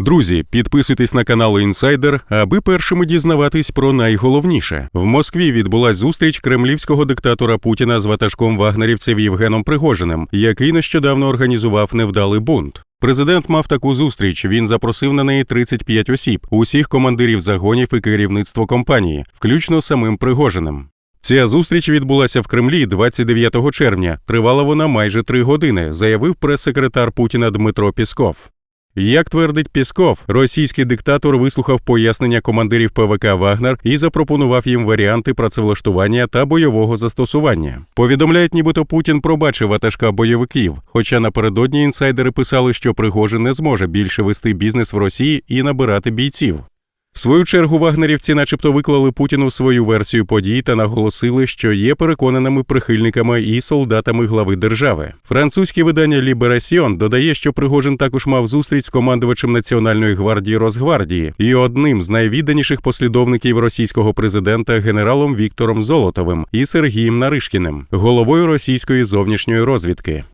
Друзі, підписуйтесь на канал Інсайдер, аби першими дізнаватись про найголовніше. В Москві відбулась зустріч кремлівського диктатора Путіна з ватажком вагнерівців Євгеном Пригожиним, який нещодавно організував невдалий бунт. Президент мав таку зустріч. Він запросив на неї 35 осіб, усіх командирів загонів і керівництво компанії, включно самим Пригожиним. Ця зустріч відбулася в Кремлі 29 червня. Тривала вона майже три години, заявив прес-секретар Путіна Дмитро Пісков. Як твердить Пісков, російський диктатор вислухав пояснення командирів ПВК Вагнер і запропонував їм варіанти працевлаштування та бойового застосування. Повідомляють, нібито Путін пробачив ватажка бойовиків. Хоча напередодні інсайдери писали, що Пригожин не зможе більше вести бізнес в Росії і набирати бійців. В свою чергу вагнерівці, начебто, виклали Путіну свою версію подій та наголосили, що є переконаними прихильниками і солдатами глави держави. Французьке видання Ліберасіон додає, що Пригожин також мав зустріч з командувачем Національної гвардії Росгвардії і одним з найвідданіших послідовників російського президента генералом Віктором Золотовим і Сергієм Наришкіним, головою російської зовнішньої розвідки.